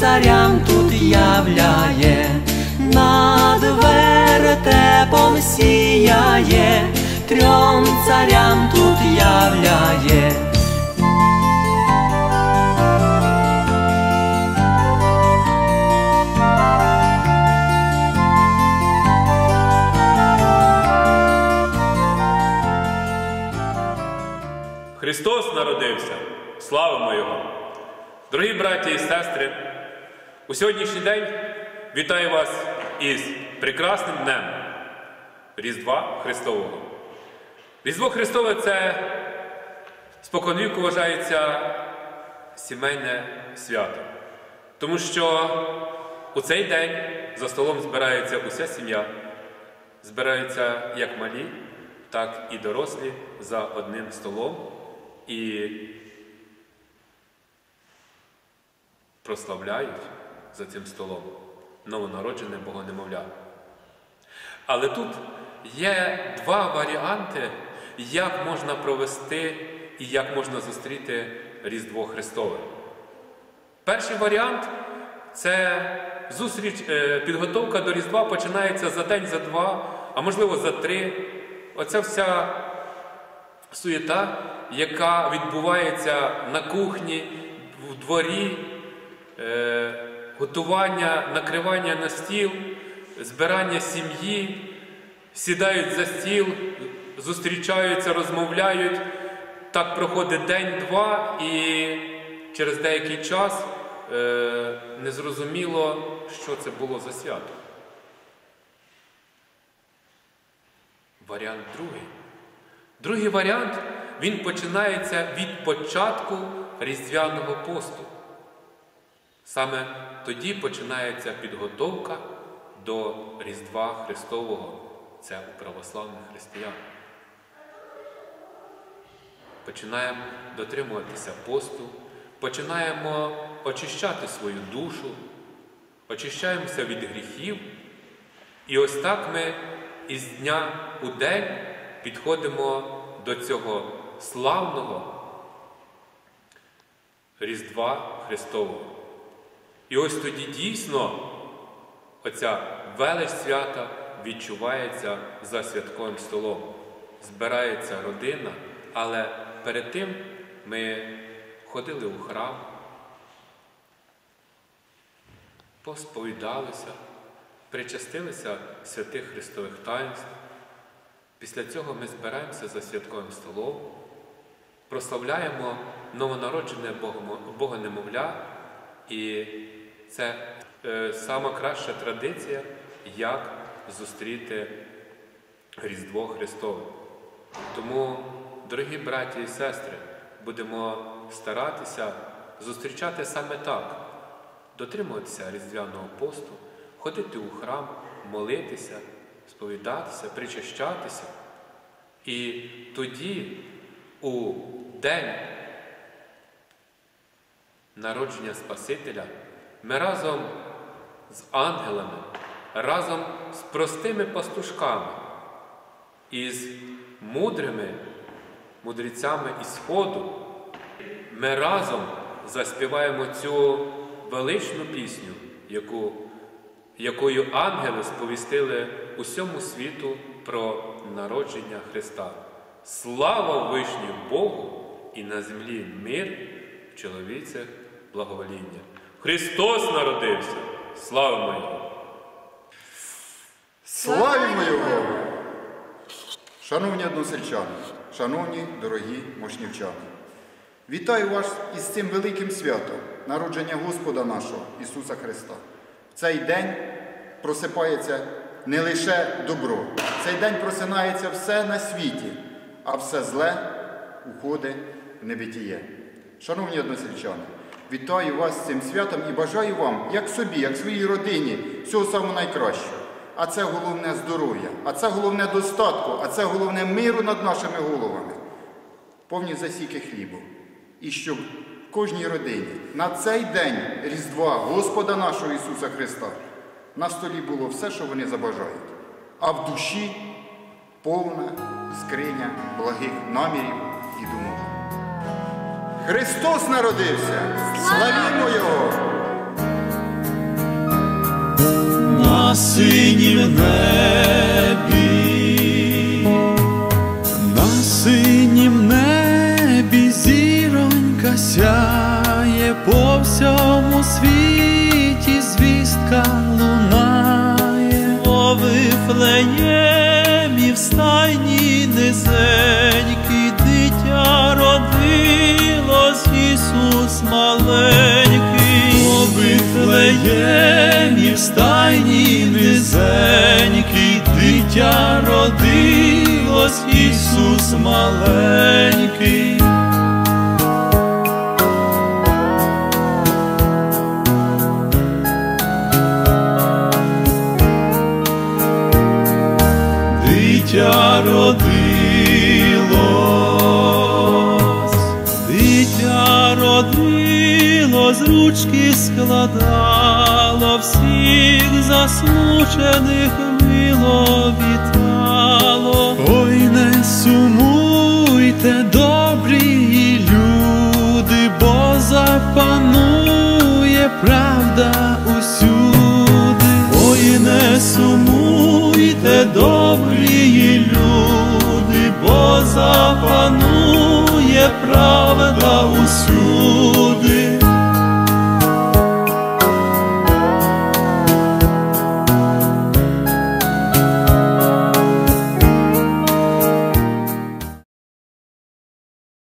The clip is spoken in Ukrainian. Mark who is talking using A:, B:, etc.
A: царям тут являє, над вертепом сіяє, трьом царям тут являє.
B: Христос народився, славимо Його! Дорогі браті і сестри, у сьогоднішній день вітаю вас із прекрасним днем Різдва Христового. Різдво Христове це споконвіку вважається сімейне свято, тому що у цей день за столом збирається уся сім'я, збираються як малі, так і дорослі за одним столом і прославляють за цим столом новонароджене Богонемовля. Але тут є два варіанти, як можна провести і як можна зустріти Різдво Христове. Перший варіант це зустріч, е, підготовка до Різдва починається за день, за два, а можливо за три. Оця вся суєта, яка відбувається на кухні, в дворі, е, готування, накривання на стіл, збирання сім'ї, сідають за стіл, зустрічаються, розмовляють. Так проходить день-два, і через деякий час е, незрозуміло, що це було за свято. Варіант другий. Другий варіант він починається від початку Різдвяного посту. Саме тоді починається підготовка до Різдва Христового. Це у православних християн. Починаємо дотримуватися посту, починаємо очищати свою душу, очищаємося від гріхів. І ось так ми із дня у день підходимо до цього славного Різдва Христового. І ось тоді дійсно оця велич свята відчувається за святковим столом. Збирається родина, але перед тим ми ходили у храм, посповідалися, причастилися святих Христових таїнств. Після цього ми збираємося за святковим столом, прославляємо новонароджене Богонемовля, і це е, сама краща традиція, як зустріти Різдво Христове. Тому, дорогі браті і сестри, будемо старатися зустрічати саме так, дотримуватися Різдвяного посту, ходити у храм, молитися сповідатися, причащатися. І тоді, у день народження Спасителя, ми разом з ангелами, разом з простими пастушками і з мудрими мудрецями із Сходу, ми разом заспіваємо цю величну пісню, яку якою ангели сповістили усьому світу про народження Христа. Слава вишню Богу і на землі мир в чоловіцях благовоління. Христос народився! Слава Його!
C: Славімо Його! Шановні односельчани, шановні дорогі мошнівчани, вітаю вас із цим великим святом народження Господа нашого Ісуса Христа. В цей день просипається не лише добро, в цей день просинається все на світі, а все зле уходить в небитіє. Шановні односельчани, вітаю вас з цим святом і бажаю вам, як собі, як своїй родині, всього самого найкращого. А це головне здоров'я, а це головне достатку, а це головне миру над нашими головами, повні засіки хлібу. І щоб в кожній родині на цей день Різдва Господа нашого Ісуса Христа на столі було все, що вони забажають, а в душі повна скриня благих намірів і думок. Христос народився! Славімо Його!
D: на синім небі, на синім небі зіронька сяє по всьому світі звістка лунає, о Вифлеємі в стайні низенький дитя родилось Ісус маленький, о Вифлеємі в стайні низенький дитя родилось Ісус маленький. Ручки складало, всіх засмучених мило вітало. Ой, не сумуйте, добрі люди, бо запанує правда усюди. Ой, не сумуйте, добрі люди, бо запанує